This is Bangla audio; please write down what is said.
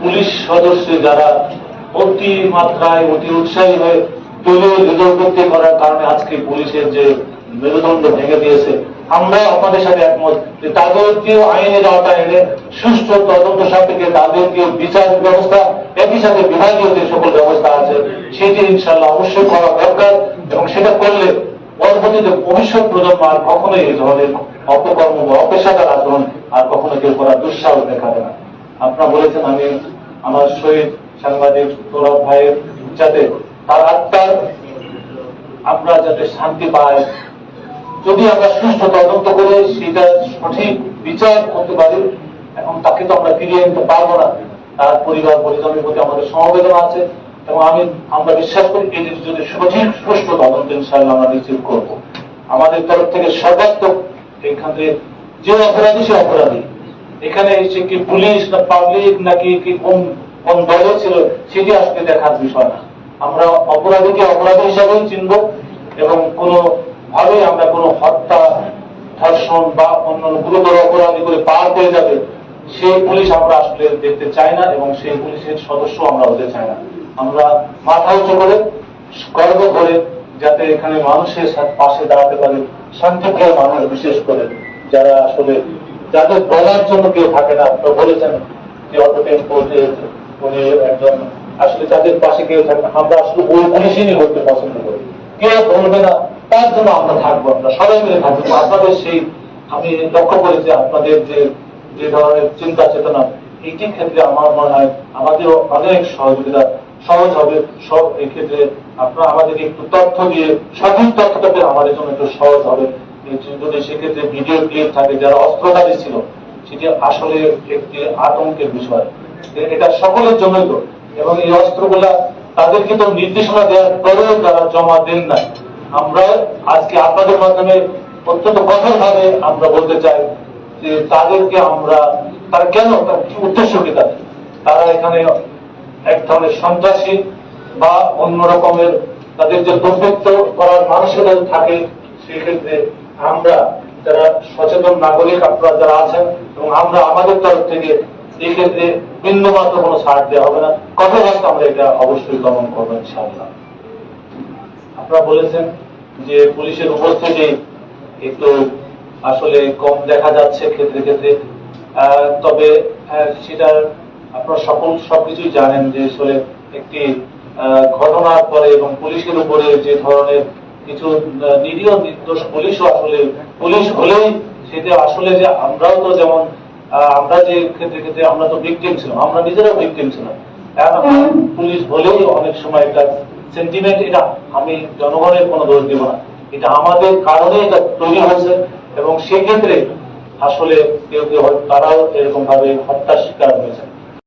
পুলিশ সদস্য যারা অতি মাত্রায়, অতি উৎসাহী হয়ে দলীয় নির্দলপত্তি করার কারণে আজকে পুলিশের যে মেরুদণ্ড ভেঙে দিয়েছে আমরা আপনাদের সাথে একমত যে তাদেরকেও আইনের আওতায় এনে সুষ্ঠু তদন্ত সাপেক্ষে তাদেরকে বিচার ব্যবস্থা, একই সাথে বিভাগীয় যে সকল ব্যবস্থা আছে, সেটি ইনশাল্লাহ অবশ্যই করা দরকার এবং সেটা করলে পরবর্তীতে ভবিষ্যৎ প্রজন্ম আর কখনোই এই ধরনের অপকর্ম বা অপেশাদার আচরণ আর কখনো কেউ করার দুঃসাহস দেখাবে না। আপনারা বলেছেন আমি আমার শহীদ সাংবাদিক সৌরভ ভাইয়ের যাতে তার আত্মার আমরা যাতে শান্তি পাই। যদি আমরা সুস্থ তদন্ত করে সেটা সঠিক বিচার করতে পারি এখন তাকে তো আমরা ফিরিয়ে আনতে পারব না, তার পরিবার পরিজনের প্রতি আমাদের সমবেদনা আছে এবং আমি, আমরা বিশ্বাস করি এটির যদি সঠিক, সুষ্ঠু তদন্ত ইনশাআল্লাহ আমরা নিশ্চিত করব। আমাদের তরফ থেকে সর্বাত্মক এখান থেকে যে অপরাধী সে অপরাধী। এখানে এসে কি পুলিশ না পাবলিক নাকি কি কোন কোন দলে ছিল, সেটি আজকে দেখার বিষয় না। আমরা অপরাধীকে অপরাধী হিসাবেই চিনব এবং কোনো ভাবে আমরা কোনো হত্যা, ধর্ষণ বা অন্য গুরুতর অপরাধী করে পার পেয়ে যাবে, সেই পুলিশ আমরা আসলে দেখতে চাই না এবং সেই পুলিশের সদস্য আমরা হতে চাই না। আমরা মাথা উঁচু করে, গর্ব করে যাতে এখানে মানুষের পাশে দাঁড়াতে পারে, শান্তিপ্রিয় মানুষ বিশেষ করে, যারা আসলে যাদের বলার জন্য কেউ থাকে না, আপনারা বলেছেন যে অত টেম্পো যে উনি একজন আসলে যাদের পাশে কেউ থাকে না, আমরা আসলে ওই পুলিশই করতে পছন্দ করি। কেউ বলবে না, তার জন্য আমরা থাকব, আমরা সবাই মিলে থাকব। আপনাদের সেই, আমি লক্ষ্য করেছি, আপনাদের যে যে ধরনের চিন্তা চেতনা, এইটির ক্ষেত্রে আমার মনে হয় আমাদের অনেক সহযোগিতা সহজ হবে। সব এই ক্ষেত্রে আপনারা আমাদেরকে একটু তথ্য দিয়ে, সঠিক তথ্যটা আমাদের জন্য একটু সহজ হবে। যদি সেক্ষেত্রে ভিডিও ক্লিপ থাকে, যারা অস্ত্রধারী ছিল, সেটি আসলে একটি আতঙ্কের বিষয়। এটা সকলের জন্যই তো। এবং এই অস্ত্রগুলা তাদেরকে তো নির্দেশনা দেওয়ার পরেও তারা জমা দেন না আমরা আজকে আপনাদের মাধ্যমে অত্যন্ত কঠোর ভাবে আমরা বলতে চাই যে তাদেরকে আমরা, তারা কেন, তার কি উদ্দেশ্য কি তাদের? তারা এখানে এক ধরনের সন্ত্রাসী বা অন্য রকমের তাদের যে দুর্বৃত্ত করার মানসিকতা থাকে, সেক্ষেত্রে আমরা যারা সচেতন নাগরিক আপনারা যারা আছেন এবং আমরা আমাদের তরফ থেকে এই ক্ষেত্রে বিন্দু মাত্র কোনো ছাড় দেওয়া হবে না। কঠোর হস্তে আমরা এটা অবশ্যই দমন করব ইনশাআল্লাহ। আপনারা বলেছেন যে পুলিশের উপস্থিতি একটু আসলে কম দেখা যাচ্ছে ক্ষেত্রে ক্ষেত্রে। তবে সেটার আপনারা সকল সবকিছুই জানেন যে আসলে একটি ঘটনার পরে এবং পুলিশের উপরে যে ধরনের কিছু নিরীহ নির্দোষ পুলিশও আসলে পুলিশ হলেই সেটা আসলে যে আমরাও তো যেমন আমরা যে ক্ষেত্রে ক্ষেত্রে আমরা তো ভিকটিম ছিলাম আমরা নিজেরাও ভিকটিম ছিলাম। পুলিশ হলেই অনেক সময় এটা সেন্টিমেন্ট এটা আমি জনগণের কোনো দোষ দিব না। এটা আমাদের কারণে এটা তৈরি হয়েছে এবং সেক্ষেত্রে আসলে কেউ কেউ তারাও এরকম ভাবে হত্যার শিকার হয়েছে।